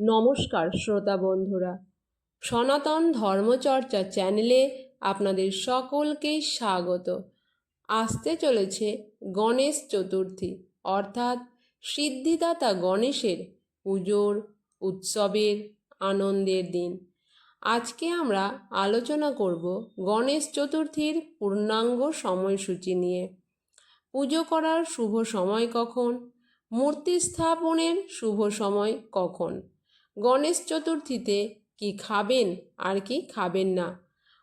নমস্কার শ্রোতা বন্ধুরা। সনাতন ধর্মচর্চা চ্যানেলে আপনাদের সকলকেই স্বাগত। আসতে চলেছে গণেশ চতুর্থী, অর্থাৎ সিদ্ধিদাতা গণেশের পুজোর, উৎসবের, আনন্দের দিন। আজকে আমরা আলোচনা করব গণেশ চতুর্থীর পূর্ণাঙ্গ সময়সূচি নিয়ে। পুজো করার শুভ সময় কখন? মূর্তি স্থাপনের শুভ সময় কখন? গণেশ চতুর্থীতে কি খাবেন আর কি খাবেন না?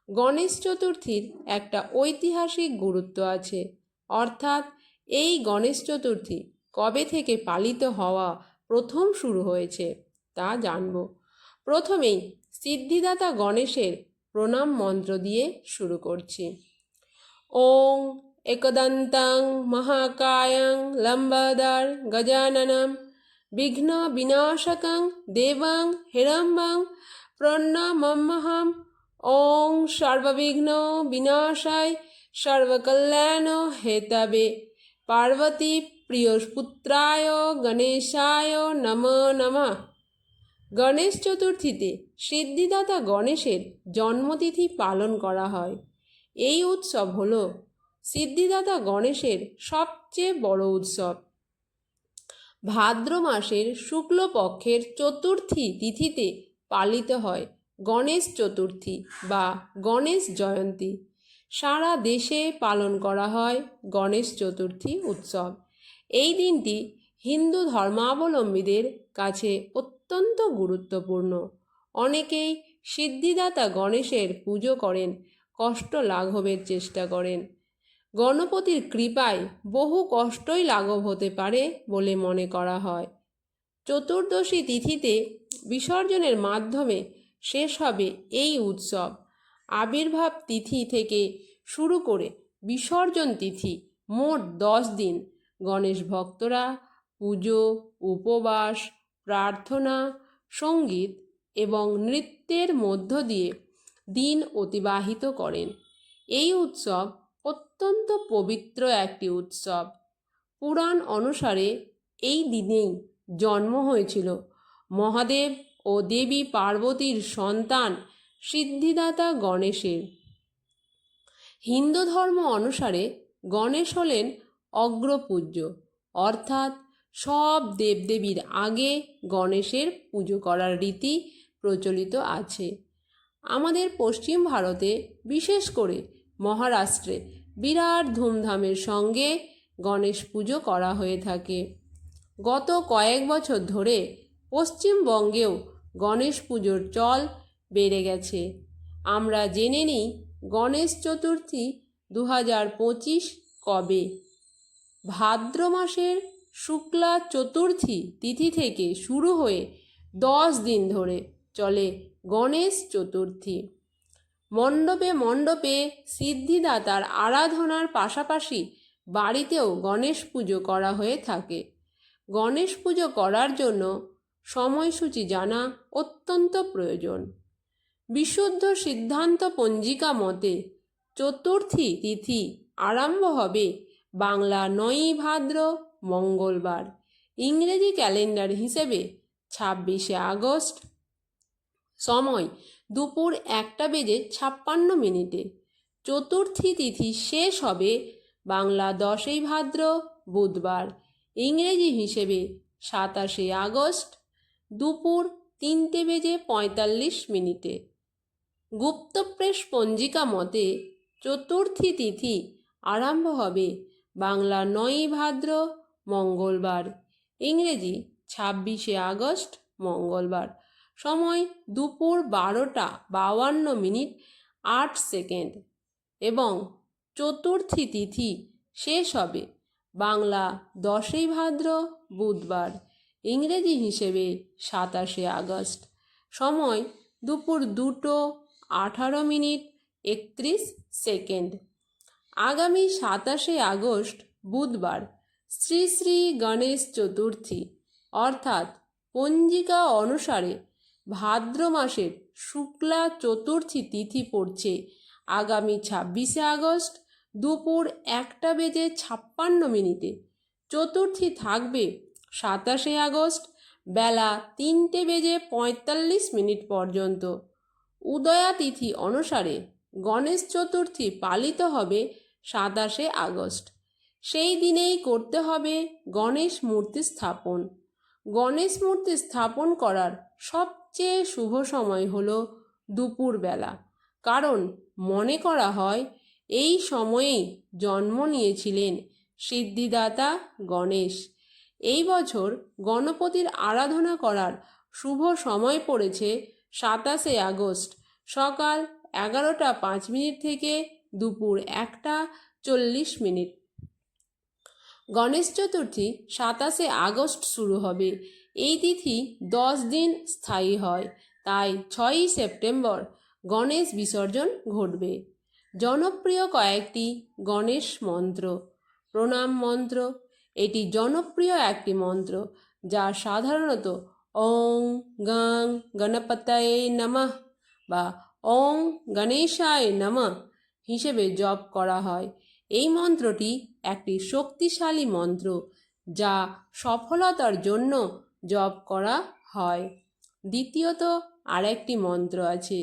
গণেশ চতুর্থীর একটা ঐতিহাসিক গুরুত্ব আছে। অর্থাৎ এই গণেশ চতুর্থী কবে থেকে পালিত হওয়া প্রথম শুরু হয়েছে তা জানব। প্রথমেই সিদ্ধিদাতা গণেশের প্রণাম মন্ত্র দিয়ে শুরু করছি। ওং একদন্তাং মহাকায়ং লম্বাদার গজাননম বিঘ্ন বিনাশকং দেবং হিরম্বং প্রণামহম ওং সর্ববিঘ্ন বিনাশায় সর্বকল্যাণ হেতবে। পার্বতী প্রিয়পুত্রায় গণেশায় নম নমঃ। গণেশ চতুর্থীতে সিদ্ধিদাতা গণেশের জন্মতিথি পালন করা হয়। এই উৎসব হল সিদ্ধিদাতা গণেশের সবচেয়ে বড় উৎসব। ভাদ্র মাসের শুক্লপক্ষের চতুর্থী তিথিতে পালিত হয় গণেশ চতুর্থী বা গণেশ জয়ন্তী। সারা দেশে পালন করা হয় গণেশ চতুর্থী উৎসব। এই দিনটি হিন্দু ধর্মাবলম্বীদের কাছে অত্যন্ত গুরুত্বপূর্ণ। অনেকেই সিদ্ধিদাতা গণেশের পুজো করেন, কষ্ট লাঘবের চেষ্টা করেন গণপতির কৃপায় বহু কষ্টই লাঘব হতে পারে বলে মনে করা হয়। চতুর্দশী তিথিতে বিসর্জনের মাধ্যমে শেষ হবে এই উৎসব। আবির্ভাব তিথি থেকে শুরু করে বিসর্জন তিথি মোট দশ দিন। গণেশ ভক্তরা পুজো, উপবাস, প্রার্থনা, সংগীত এবং নৃত্যের মধ্য দিয়ে দিন অতিবাহিত করেন। এই উৎসব অত্যন্ত পবিত্র একটি উৎসব। পুরাণ অনুসারে এই দিনেই জন্ম হয়েছিল। মহাদেব ও দেবী পার্বতীর সন্তান সিদ্ধিদাতা গণেশের। হিন্দু ধর্ম অনুসারে গণেশ হলেন অগ্রপূজ্য, অর্থাৎ সব দেবদেবীর আগে গণেশের পুজো করার রীতি প্রচলিত আছে। আমাদের পশ্চিম ভারতে বিশেষ করে মহারাষ্ট্রে বিরাট ধুমধামের সঙ্গে গণেশ পুজো করা হয়ে থাকে। গত কয়েক বছর ধরে পশ্চিমবঙ্গেও গণেশ পুজোর চল বেড়ে গেছে। আমরা জেনে নিই গণেশ চতুর্থী দু হাজার পঁচিশ কবে। ভাদ্র মাসের শুক্লা চতুর্থী তিথি থেকে শুরু হয়ে দশ দিন ধরে চলে গণেশ চতুর্থী। মণ্ডপে মণ্ডপে সিদ্ধিদাতার আরাধনার পাশাপাশি বাড়িতেও গণেশ পুজো করা হয়ে থাকে। গণেশ পুজো করার জন্য সময়সূচি জানা অত্যন্ত প্রয়োজন। বিশুদ্ধ সিদ্ধান্ত পঞ্জিকা মতে চতুর্থী তিথি আরম্ভ হবে বাংলা নয়ই ভাদ্র মঙ্গলবার। ইংরেজি ক্যালেন্ডার হিসেবে ছাব্বিশে আগস্ট। সময় দুপুর একটা বেজে ছাপ্পান্ন মিনিটে। চতুর্থী তিথি শেষ হবে বাংলা দশই ভাদ্র বুধবার। ইংরেজি হিসেবে সাতাশে আগস্ট দুপুর তিনটে বেজে পঁয়তাল্লিশ মিনিটে। গুপ্তপ্রেস পঞ্জিকা মতে চতুর্থী তিথি আরম্ভ হবে বাংলা নয়ই ভাদ্র মঙ্গলবার। ইংরেজি ছাব্বিশে আগস্ট মঙ্গলবার। সময় দুপুর বারোটা বাউান্ন মিনিট আট সেকেন্ড এবং চতুর্থী তিথি শেষ হবে বাংলা দশই ভাদ্র বুধবার, ইংরেজি হিসেবে সাতাশে আগস্ট। সময় দুপুর দুটো আঠারো মিনিট একত্রিশ সেকেন্ড। আগামী সাতাশে আগস্ট বুধবার, শ্রী শ্রী গণেশ চতুর্থী, অর্থাৎ পঞ্জিকা অনুসারে ভাদ্র মাসের শুক্লা চতুর্থী তিথি পড়ছে। আগামী ছাব্বিশে আগস্ট দুপুর একটা বেজে ছাপ্পান্ন মিনিটে। চতুর্থী থাকবে সাতাশে আগস্ট বেলা তিনটে বেজে পঁয়তাল্লিশ মিনিট পর্যন্ত। উদয়া তিথি অনুসারে গণেশ চতুর্থী পালিত হবে সাতাশে আগস্ট। সেই দিনেই করতে হবে গণেশ মূর্তি স্থাপন। গণেশ মূর্তি স্থাপন করার সবচেয়ে শুভ সময় হল দুপুরবেলা। কারণ মনে করা হয়, এই সময়েই জন্ম নিয়েছিলেন সিদ্ধিদাতা গণেশ। এই বছর গণপতির আরাধনা করার শুভ সময় পড়েছে সাতাশে আগস্ট, সকাল এগারোটা পাঁচ মিনিট থেকে দুপুর একটা চল্লিশ মিনিট। গণেশ চতুর্থী সাতাশে আগস্ট শুরু হবে। এই তিথি দশ দিন স্থায়ী হয়। তাই ছয়ই সেপ্টেম্বর গণেশ বিসর্জন ঘটবে। জনপ্রিয় কয়েকটি গণেশ মন্ত্র। প্রণাম মন্ত্র। এটি জনপ্রিয় একটি মন্ত্র যা সাধারণত ওং গাং গণপতায় নমঃ বা ওং গণেশায় নমঃ হিসেবে জপ করা হয়। এই মন্ত্রটি একটি শক্তিশালী মন্ত্র যা সফলতার জন্য জপ করা হয়। দ্বিতীয়ত আরেকটি মন্ত্র আছে।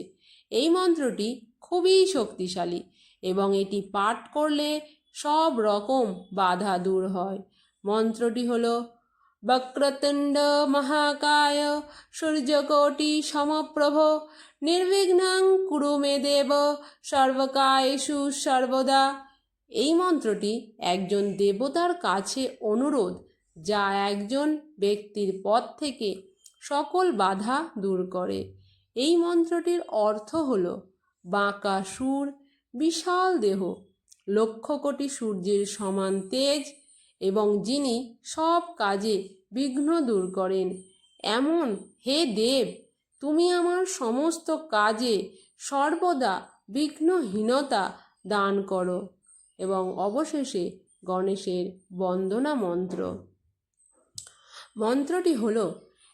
এই মন্ত্রটি খুবই শক্তিশালী এবং এটি পাঠ করলে সব রকম বাধা দূর হয়। মন্ত্রটি হল, বক্রতুণ্ড মহাকায় সূর্যকোটি সমপ্রভ, নির্বিঘ্নং কুরুমে দেব সর্বকায়েষু সর্বদা। এই মন্ত্রটি একজন দেবতার কাছে অনুরোধ যা একজন ব্যক্তির পথ থেকে সকল বাধা দূর করে। এই মন্ত্রটির অর্থ হল বাঁকা সুর, বিশাল দেহ, লক্ষ কোটি সূর্যের সমান তেজ এবং যিনি সব কাজে বিঘ্ন দূর করেন। এমন, হে দেব, তুমি আমার সমস্ত কাজে সর্বদা বিঘ্নহীনতা দান করো। এবং অবশেষে গণেশের বন্দনা মন্ত্র। মন্ত্রটি হল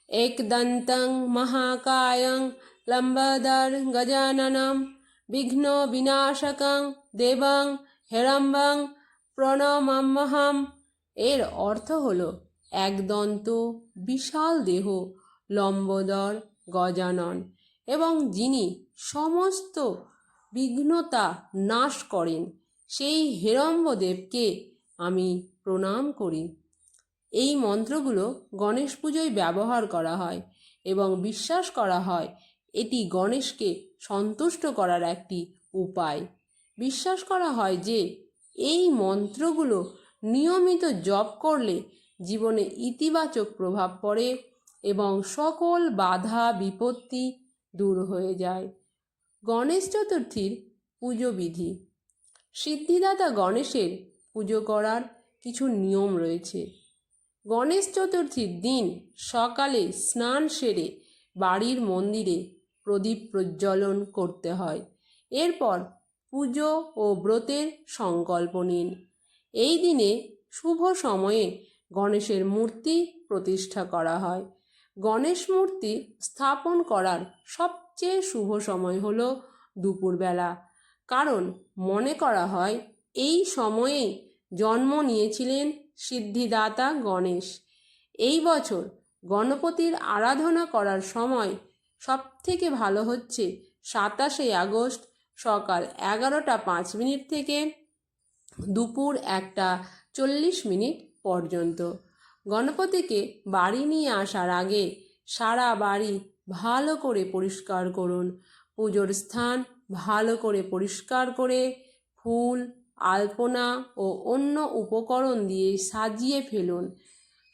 একদন্তং মহাকায়ং লম্বদর গজাননম বিঘ্ন বিনাশকং দেবং হেরম্বং প্রণমাম্যহম এর অর্থ হল, একদন্ত বিশাল দেহ, লম্বদর গজানন। এবং যিনি সমস্ত বিঘ্নতা নাশ করেন, সেই হেরম্বদেবকে আমি প্রণাম করি। এই মন্ত্রগুলো গণেশ পুজোয় ব্যবহার করা হয় এবং বিশ্বাস করা হয় এটি গণেশকে সন্তুষ্ট করার একটি উপায়। বিশ্বাস করা হয় যে এই মন্ত্রগুলো নিয়মিত জপ করলে জীবনে ইতিবাচক প্রভাব পড়ে এবং সকল বাধা, বিপত্তি দূর হয়ে যায়। গণেশ চতুর্থীর পুজো বিধি। সিদ্ধিদাতা গণেশের পুজো করার কিছু নিয়ম রয়েছে। গণেশ চতুর্থীর দিন সকালে স্নান সেরে বাড়ির মন্দিরে প্রদীপ প্রজ্বলন করতে হয়। এরপর পুজো ও ব্রতের সংকল্প নিন। এই দিনে শুভ সময়ে গণেশের মূর্তি প্রতিষ্ঠা করা হয়। গণেশ মূর্তি স্থাপন করার সবচেয়ে শুভ সময় হলো দুপুরবেলা। কারণ মনে করা হয়, এই সময়েই জন্ম নিয়েছিলেন সিদ্ধিদাতা গণেশ। এই বছর গণপতির আরাধনা করার সময় সবথেকে ভালো হচ্ছে সাতাশে আগস্ট সকাল এগারোটা পাঁচ মিনিট থেকে দুপুর একটা চল্লিশ মিনিট পর্যন্ত। গণপতিকে বাড়ি নিয়ে আসার আগে সারা বাড়ি ভালো করে পরিষ্কার করুন। পুজোর স্থান ভালো করে পরিষ্কার করে ফুল আলপনা ও অন্য উপকরণ দিয়ে সাজিয়ে ফেলুন।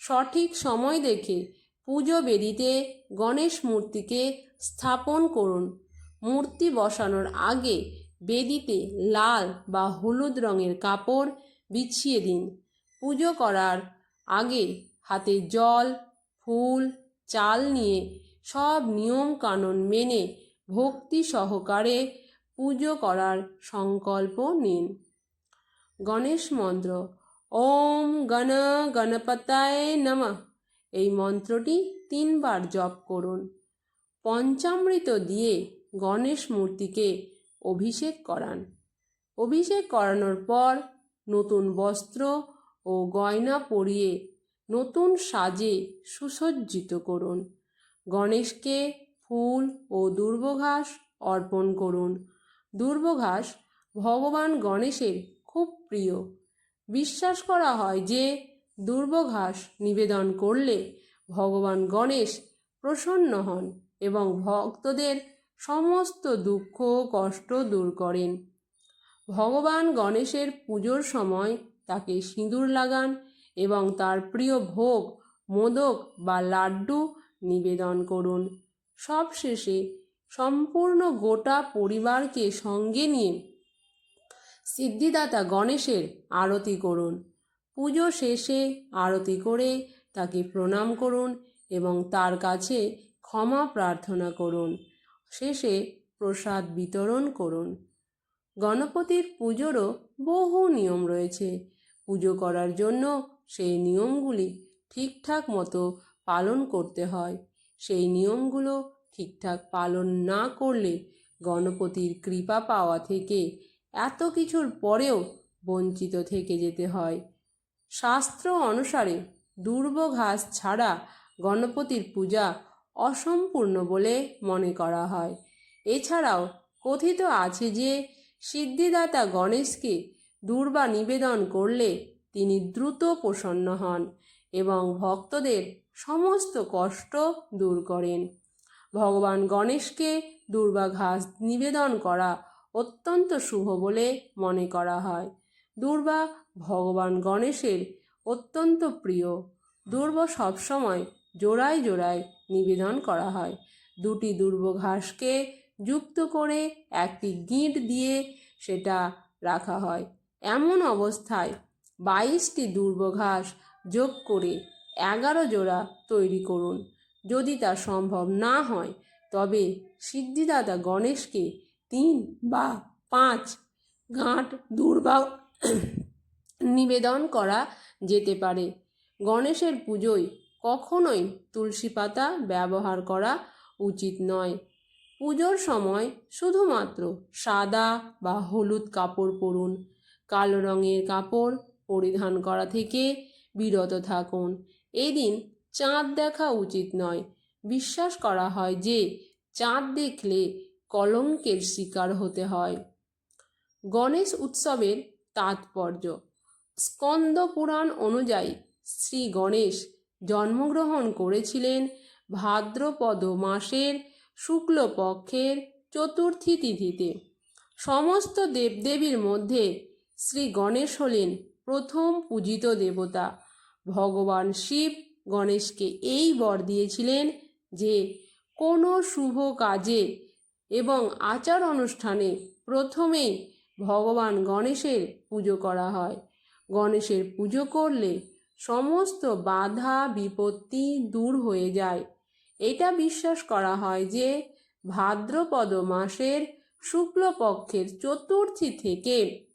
সঠিক সময় দেখে পুজো বেদিতে গণেশ মূর্তিকে স্থাপন করুন। মূর্তি বসানোর আগে বেদিতে লাল বা হলুদ রঙের কাপড় বিছিয়ে দিন। পুজো করার আগে হাতে জল, ফুল, চাল নিয়ে সব নিয়ম কানুন মেনে ভক্তি সহকারে পুজো করার সংকল্প নিন। গণেশ মন্ত্র। ওম গণ গণপতায় নমঃ। এই মন্ত্রটি তিনবার জপ করুন। পঞ্চামৃত দিয়ে গণেশ মূর্তিকে অভিষেক করান। অভিষেক করানোর পর নতুন বস্ত্র ও গয়না পরিয়ে নতুন সাজে সুসজ্জিত করুন। গণেশকে ফুল ও দুর্বঘাস অর্পণ করুন। দুর্বঘাস ভগবান গণেশের খুব প্রিয়। বিশ্বাস করা হয় যে দুর্বঘাস নিবেদন করলে ভগবান গণেশ প্রসন্ন হন এবং ভক্তদের সমস্ত দুঃখ কষ্ট দূর করেন। ভগবান গণেশের পুজোর সময় তাকে সিঁদুর লাগান এবং তার প্রিয় ভোগ, মোদক বা লাড্ডু নিবেদন করুন। সবশেষে সম্পূর্ণ গোটা পরিবারকে সঙ্গে নিয়ে সিদ্ধিদাতা গণেশের আরতি করুন। পুজো শেষে আরতি করে তাকে প্রণাম করুন এবং তার কাছে ক্ষমা প্রার্থনা করুন। শেষে প্রসাদ বিতরণ করুন। গণপতির পুজোরও বহু নিয়ম রয়েছে। পুজো করার জন্য সেই নিয়মগুলি ঠিকঠাক মতো পালন করতে হয়। সেই নিয়মগুলো ঠিকঠাক পালন না করলে গণপতির কৃপা পাওয়া থেকে এত কিছুর পরেও বঞ্চিত থেকে যেতে হয়। শাস্ত্র অনুসারে দুর্বঘাস ছাড়া গণপতির পূজা অসম্পূর্ণ বলে মনে করা হয়। এছাড়াও কথিত আছে যে সিদ্ধিদাতা গণেশকে দুর্বা নিবেদন করলে তিনি দ্রুত প্রসন্ন হন এবং ভক্তদের সমস্ত কষ্ট দূর করেন। ভগবান গণেশকে দুর্বা ঘাস নিবেদন করা অত্যন্ত শুভ বলে মনে করা হয়। দুর্বা ভগবান গণেশের অত্যন্ত প্রিয়। দুর্ব সবসময় জোড়ায় জোড়ায় নিবেদন করা হয়। দুটি দুর্ব ঘাসকে যুক্ত করে একটি গিঁট দিয়ে সেটা রাখা হয়। এমন অবস্থায় বাইশটি দুর্ব ঘাস যোগ করে এগারো জোড়া তৈরি করুন। যদি তা সম্ভব না হয়, তবে সিদ্ধিদাতা গণেশকে তিন বা পাঁচ গাঁট দুর্বা নিবেদন করা যেতে পারে। গণেশের পুজোয় কখনোই তুলসী পাতা ব্যবহার করা উচিত নয়। পুজোর সময় শুধুমাত্র সাদা বা হলুদ কাপড় পরুন, কালো রঙের কাপড় পরিধান করা থেকে বিরত থাকুন। এই দিন চাঁদ দেখা উচিত নয়। বিশ্বাস করা হয় যে চাঁদ দেখলে কলঙ্কের শিকার হতে হয়। গণেশ উৎসবের তাৎপর্য। স্কন্দ পুরাণ অনুযায়ী শ্রী গণেশ জন্মগ্রহণ করেছিলেন ভাদ্রপদ মাসের শুক্লপক্ষের চতুর্থী তিথিতে। সমস্ত দেবদেবীর মধ্যে শ্রী গণেশ হলেন প্রথম পূজিত দেবতা। ভগবান শিব গণেশকে এই বর দিয়েছিলেন যে কোনো শুভ কাজে এবং আচার অনুষ্ঠানে প্রথমেই ভগবান গণেশের পুজো করা হয়। গণেশের পুজো করলে সমস্ত বাধা বিপত্তি দূর হয়ে যায়। এটা বিশ্বাস করা হয় যে ভাদ্রপদ মাসের শুক্লপক্ষের চতুর্থী থেকে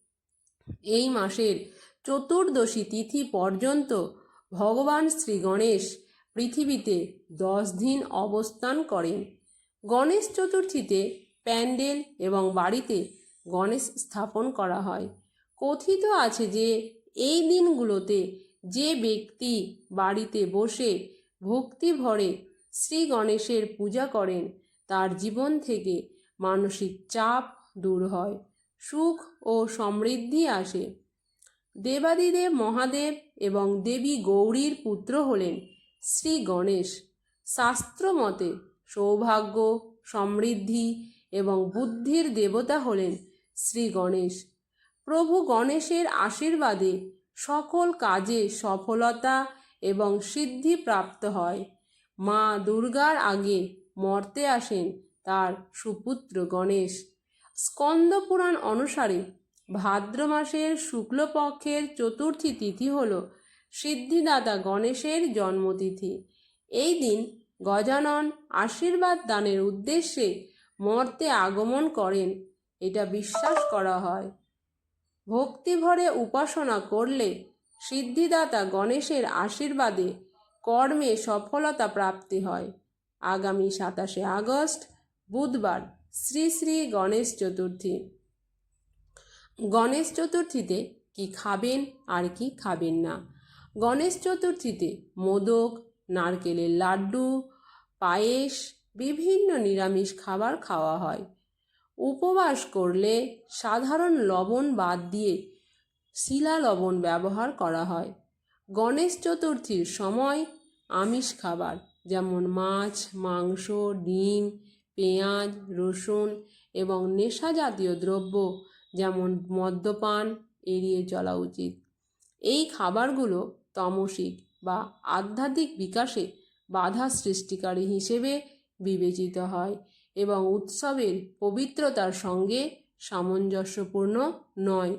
এই মাসের চতুর্দশী তিথি পর্যন্ত ভগবান শ্রী গণেশ পৃথিবীতে দশ দিন অবস্থান করেন। গণেশ চতুর্থীতে প্যান্ডেল এবং বাড়িতে গণেশ স্থাপন করা হয়। কথিত আছে যে, এই দিনগুলোতে যে ব্যক্তি বাড়িতে বসে ভক্তি ভরে শ্রী গণেশের পূজা করেন, তার জীবন থেকে মানসিক চাপ দূর হয়, সুখ ও সমৃদ্ধি আসে। দেবাদিদেব মহাদেব এবং দেবী গৌরীর পুত্র হলেন শ্রী গণেশ। শাস্ত্র মতে সৌভাগ্য, সমৃদ্ধি এবং বুদ্ধির দেবতা হলেন শ্রী গণেশ। প্রভু গণেশের আশীর্বাদে সকল কাজে সফলতা এবং সিদ্ধি প্রাপ্ত হয়। মা দুর্গার আগে মর্তে আসেন তার সুপুত্র গণেশ। স্কন্দ পুরাণ অনুসারে ভাদ্র মাসের শুক্লপক্ষের চতুর্থী তিথি হল সিদ্ধিদাতা গণেশের জন্মতিথি। এই দিন গজানন আশীর্বাদ দানের উদ্দেশ্যে মর্তে আগমন করেন, এটা বিশ্বাস করা হয়। ভক্তিভরে উপাসনা করলে সিদ্ধিদাতা গণেশের আশীর্বাদে কর্মে সফলতা প্রাপ্তি হয়। আগামী সাতাশে আগস্ট, বুধবার, শ্রী শ্রী গণেশ চতুর্থী। গণেশ চতুর্থীতে কি খাবেন আর কি খাবেন না? গণেশ চতুর্থীতে মোদক নারকেলের লাড্ডু, পায়েস, বিভিন্ন নিরামিষ খাবার খাওয়া হয়। উপবাস করলে সাধারণ লবণ বাদ দিয়ে শিলা লবণ ব্যবহার করা হয়। গণেশ চতুর্থীর সময় আমিষ খাবার যেমন মাছ, মাংস, ডিম, পেঁয়াজ, রসুন এবং নেশা জাতীয় দ্রব্য যেমন মদ্যপান এড়িয়ে চলা উচিত। এই খাবারগুলো তামসিক বা আধ্যাত্মিক বিকাশে বাধা সৃষ্টিকারী হিসেবে বিবেচিত হয় এবং উৎসবের পবিত্রতার সঙ্গে সামঞ্জস্যপূর্ণ নয়।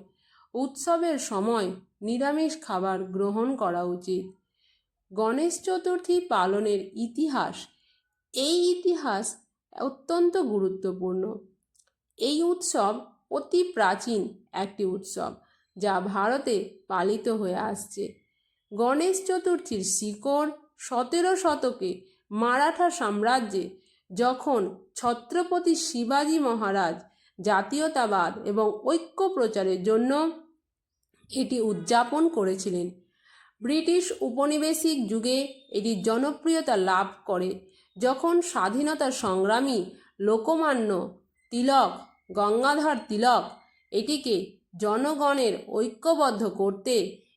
উৎসবের সময় নিরামিষ খাবার গ্রহণ করা উচিত। গণেশ চতুর্থী পালনের ইতিহাস। এই ইতিহাস অত্যন্ত গুরুত্বপূর্ণ। এই উৎসব অতি প্রাচীন একটি উৎসব যা ভারতে পালিত হয়ে আসছে। গণেশ চতুর্থীর শিকড় সতেরো শতকে মারাঠা সাম্রাজ্যে, যখন ছত্রপতি শিবাজী মহারাজ জাতীয়তাবাদ এবং ঐক্য প্রচারের জন্য এটি উদযাপন করেছিলেন। ব্রিটিশ উপনিবেশিক যুগে এটি জনপ্রিয়তা লাভ করে। যখন স্বাধীনতা সংগ্রামী লোকমান্য তিলক, গঙ্গাধর তিলক এটিকে জনগণের ঐক্যবদ্ধ করতে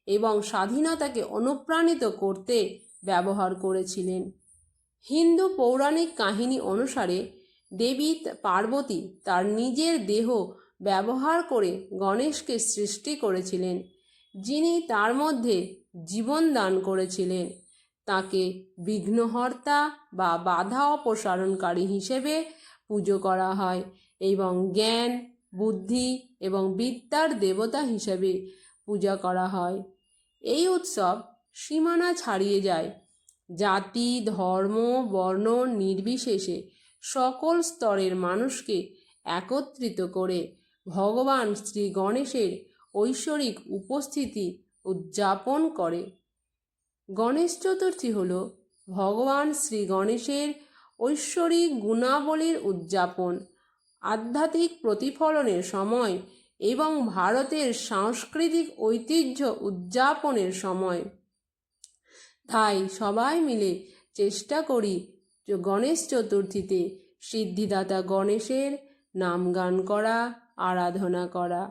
এবং স্বাধীনতাকে অনুপ্রাণিত করতে ব্যবহার করেছিলেন। হিন্দু পৌরাণিক কাহিনী অনুসারে দেবী পার্বতী তার নিজের দেহ ব্যবহার করে গণেশকে সৃষ্টি করেছিলেন, যিনি তার মধ্যে জীবন দান করেছিলেন। তাকে বিঘ্নহর্তা বা বাধা অপসারণকারী হিসেবে পুজো করা হয় এবং জ্ঞান, বুদ্ধি এবং বিদ্যার দেবতা হিসেবে পূজা করা হয়। এই উৎসব সীমানা ছাড়িয়ে যায়। জাতি, ধর্ম, বর্ণ নির্বিশেষে সকল স্তরের মানুষকে একত্রিত করে ভগবান শ্রী গণেশের ঐশ্বরিক উপস্থিতি উদযাপন করে। গণেশ চতুর্থী হল ভগবান শ্রী গণেশের ঐশ্বরিক গুণাবলীর উদযাপন। আধ্যাত্মিক প্রতিফলনের সময় এবং ভারতের সাংস্কৃতিক ঐতিহ্য উদযাপনের সময়। তাই সবাই মিলে চেষ্টা করি গণেশ চতুর্থীতে সিদ্ধিদাতা গণেশের নাম গান করা, আরাধনা করা।